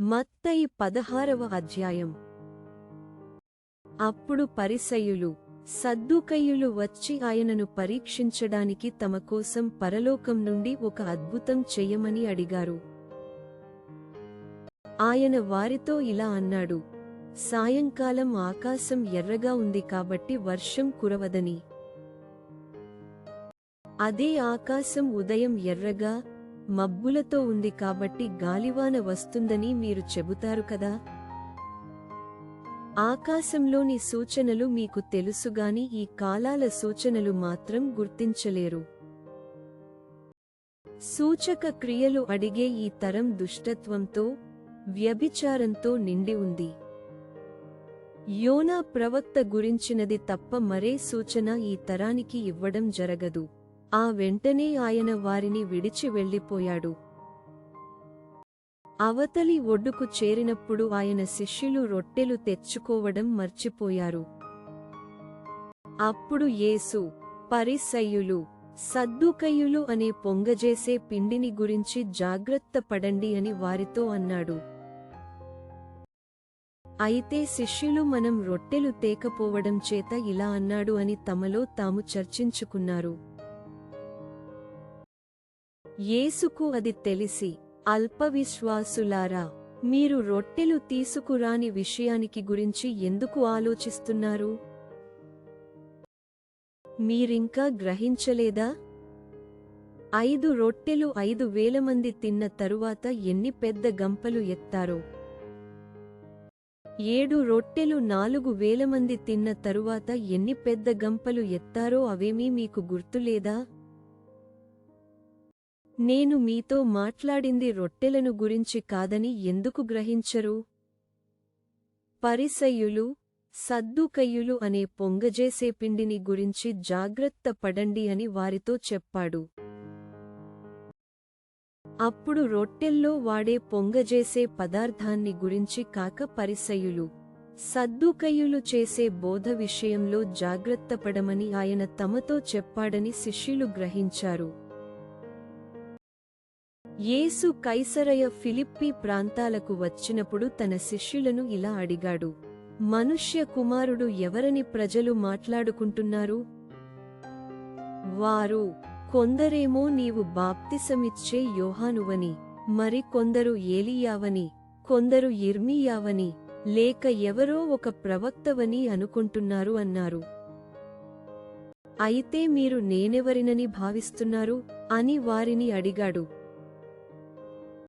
మత్తయి పదహారవ అధ్యాయం. అప్పుడు పరిసయులు సద్దుకయ్యులు వచ్చి ఆయనను పరీక్షించడానికి తమ కోసం పరలోకం నుండి ఒక అద్భుతం చెయ్యమని అడిగారు. ఆయన వారితో ఇలా అన్నాడు సాయంకాలం ఆకాశం ఎర్రగా ఉంది కాబట్టి వర్షం కురవదని. అదే ఆకాశం ఉదయం ఎర్రగా మబ్బులతో ఉంది కాబట్టి గాలివాన వస్తుందని మీరు చెబుతారు కదా? ఆకాశంలోని సూచనలు మీకు తెలుసుగాని ఈ కాలాల సూచనలు మాత్రం గుర్తించలేరు. సూచక క్రియలు అడిగే ఈ తరం దుష్టత్వంతో వ్యభిచారంతో నిండి ఉంది. యోనా ప్రవక్త గురించినది తప్ప మరే సూచన ఈ తరానికి ఇవ్వడం జరగదు. ఆ వెంటనే ఆయన వారిని విడిచి వెళ్ళిపోయాడు. అవతలి ఒడ్డుకు చేరినప్పుడు ఆయన శిష్యులు రొట్టెలు తెచ్చుకోవడం మర్చిపోయారు. అప్పుడు యేసు పరిసయ్యులు సద్దుకయ్యులు అనే పొంగజేసే పిండిని గురించి జాగ్రత్త పడండి అని వారితో అన్నాడు. అయితే శిష్యులు మనం రొట్టెలు తేకపోవడం చేత ఇలా అన్నాడు అని తమలో తాము చర్చించుకున్నారు. యేసుకు అది తెలిసి అల్పవిశ్వాసులారా మీరు రొట్టెలు తీసుకురాని విషయానికి గురించి ఎందుకు ఆలోచిస్తున్నారు? మీరింకా గ్రహించలేదా? ఐదు రొట్టెలు ఐదు వేల మంది తిన్న తరువాత ఎన్ని పెద్ద గంపలు ఎత్తారో? ఏడు రొట్టెలు నాలుగు వేల మంది తిన్న తరువాత ఎన్ని పెద్ద గంపలు ఎత్తారో అవేమీ మీకు గుర్తులేదా? నేను మీతో మాట్లాడింది రొట్టెలను గురించి కాదని ఎందుకు గ్రహించరు? పరిసయ్యులు సద్దుకయ్యులు అనే పొంగజేసే పిండిని గురించి జాగ్రత్త పడండి అని వారితో చెప్పాడు. అప్పుడు రొట్టెల్లో వాడే పొంగజేసే పదార్థాన్ని గురించి కాక పరిసయ్యులు సద్దుకయ్యులు చేసే బోధ విషయంలో జాగ్రత్తపడమని ఆయన తమతో చెప్పాడని శిష్యులు గ్రహించారు. యేసు కైసరయ ఫిలిప్పీ ప్రాంతాలకు వచ్చినప్పుడు తన శిష్యులను ఇలా అడిగాడు మనుష్య కుమారుడు ఎవరని ప్రజలు మాట్లాడుకుంటున్నారు? వారు కొందరేమో నీవు బాప్తిసమిచ్చే యోహానువని మరి కొందరు ఏలియావని కొందరు ఇర్మీయావని లేక ఎవరో ఒక ప్రవక్తవని అనుకుంటున్నారు అన్నారు. అయితే మీరు నేనెవరినని భావిస్తున్నారు? అని వారిని అడిగాడు.